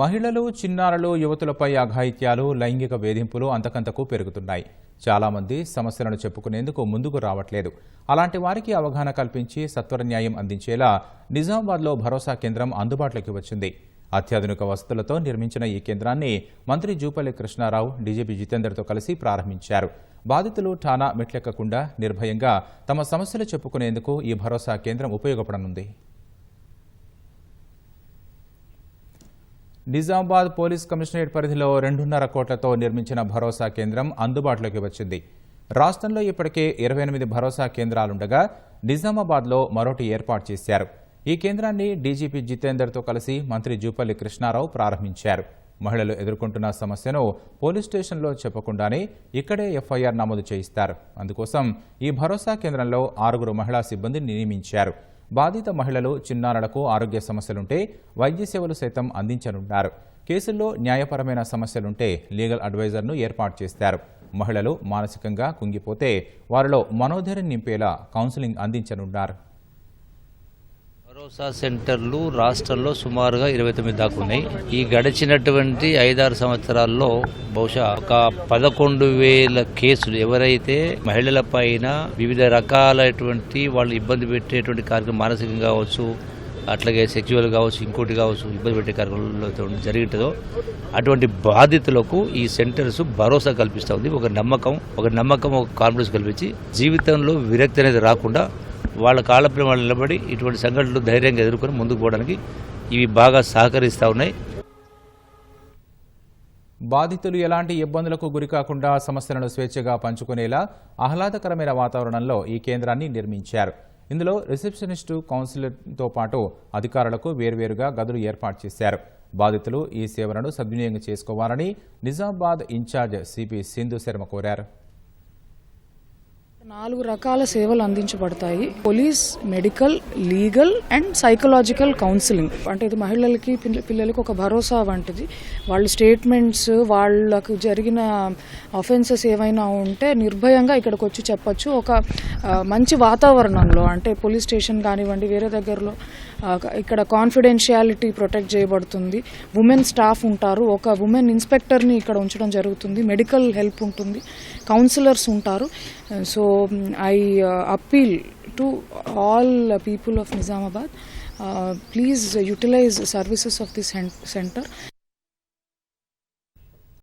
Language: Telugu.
మహిళలు చిన్నారులు యువతులపై అఘాయిత్యాలు లైంగిక వేధింపులు అంతకంతకు పెరుగుతున్నాయి. చాలామంది సమస్యలను చెప్పుకునేందుకు ముందుకు రావట్లేదు. అలాంటి వారికి అవగాహన కల్పించి సత్వర న్యాయం అందించేలా నిజామాబాద్లో భరోసా కేంద్రం అందుబాటులోకి వచ్చింది. అత్యాధునిక వసతులతో నిర్మించిన ఈ కేంద్రాన్ని మంత్రి జూపల్లి కృష్ణారావు డీజీపీ జితేందర్తో కలిసి ప్రారంభించారు. బాధితులు ఠానా మెట్లెక్కకుండా నిర్భయంగా తమ సమస్యలు చెప్పుకునేందుకు ఈ భరోసా కేంద్రం ఉపయోగపడనుంది. నిజామాబాద్ పోలీస్ కమిషనరేట్ పరిధిలో రెండున్నర కోట్లతో నిర్మించిన భరోసా కేంద్రం అందుబాటులోకి వచ్చింది. రాష్ట్రంలో ఇప్పటికే ఇరవై ఎనిమిది భరోసా కేంద్రాలుండగా నిజామాబాద్లో మరోటి ఏర్పాటు చేశారు. ఈ కేంద్రాన్ని డీజీపీ జితేందర్తో కలిసి మంత్రి జూపల్లి కృష్ణారావు ప్రారంభించారు. మహిళలు ఎదుర్కొంటున్న సమస్యను పోలీస్ స్టేషన్లో చెప్పకుండానే ఇక్కడే ఎఫ్ఐఆర్ నమోదు చేయిస్తారు. అందుకోసం ఈ భరోసా కేంద్రంలో ఆరుగురు మహిళా సిబ్బందిని నియమించారు. బాధిత మహిళలు చిన్నారులకు ఆరోగ్య సమస్యలుంటే వైద్య సేవలు సైతం అందించనున్నారు. కేసుల్లో న్యాయపరమైన సమస్యలుంటే లీగల్ అడ్వైజర్ను ఏర్పాటు చేస్తారు. మహిళలు మానసికంగా కుంగిపోతే వారిలో మనోధైర్యం నింపేలా కౌన్సిలింగ్ అందించనున్నారు. భరోసా సెంటర్లు రాష్ట్రంలో సుమారుగా ఇరవై తొమ్మిది దాకా ఉన్నాయి. ఈ గడిచినటువంటి ఐదారు సంవత్సరాల్లో బహుశా ఒక పదకొండు వేల కేసులు ఎవరైతే మహిళల పైన వివిధ రకాలైనటువంటి వాళ్ళు ఇబ్బంది పెట్టేటువంటి కార్యక్రమం మానసికంగా కావచ్చు అట్లాగే సెక్చువల్ కావచ్చు ఇంకోటి కావచ్చు ఇబ్బంది పెట్టే కార్యక్రమంలో జరిగింటుందో అటువంటి బాధితులకు ఈ సెంటర్స్ భరోసా కల్పిస్తూ ఉంది. ఒక నమ్మకం ఒక నమ్మకం ఒక కాన్ఫిడెన్స్ కల్పించి జీవితంలో విరక్తి అనేది రాకుండా వాళ్ళ కాళ్ళపై వాళ్ళు నిలబడి ఇటువంటి సంఘటనలు ధైర్యంగా ఎదుర్కొని ముందుకు పోవడానికి ఇవి బాగా సహకరిస్తూ ఉన్నాయి. బాధితులు ఎలాంటి ఇబ్బందులకు గురికాకుండా సమస్యలను స్వేచ్ఛగా పంచుకునేలా ఆహ్లాదకరమైన వాతావరణంలో ఈ కేంద్రాన్ని నిర్మించారు. ఇందులో రిసెప్షనిస్టు కౌన్సిలర్తో పాటు అధికారులకు వేర్వేరుగా గదులు ఏర్పాటు చేశారు. బాధితులు ఈ సేవలను సద్వినియోగం చేసుకోవాలని నిజామాబాద్ ఇన్ఛార్జ్ సిపి సింధు శర్మ కోరారు. నాలుగు రకాల సేవలు అందించబడతాయి. Police medical legal and psychological counselling. అంటే ఇది మహిళలకి పిల్ల- పిల్లలకి ఒక భరోసా వంటిది. వాళ్ళ స్టేట్మెంట్స్ వాళ్ళకు జరిగిన అఫెన్సెస్ ఏవైనా ఉంటే నిర్భయంగా ఇక్కడికి వచ్చి చెప్పచ్చు. ఒక మంచి వాతావరణంలో అంటే పోలీస్ స్టేషన్ కానివ్వండి వేరే దగ్గరలో ఇక్కడ కాన్ఫిడెన్షియాలిటీ ప్రొటెక్ట్ చేయబడుతుంది. ఉమెన్ స్టాఫ్ ఉంటారు. ఒక ఉమెన్ ఇన్స్పెక్టర్ని ఇక్కడ ఉంచడం జరుగుతుంది. మెడికల్ హెల్ప్ ఉంటుంది. కౌన్సిలర్స్ ఉంటారు. So I appeal to all people of Nizamabad please utilise services of the centre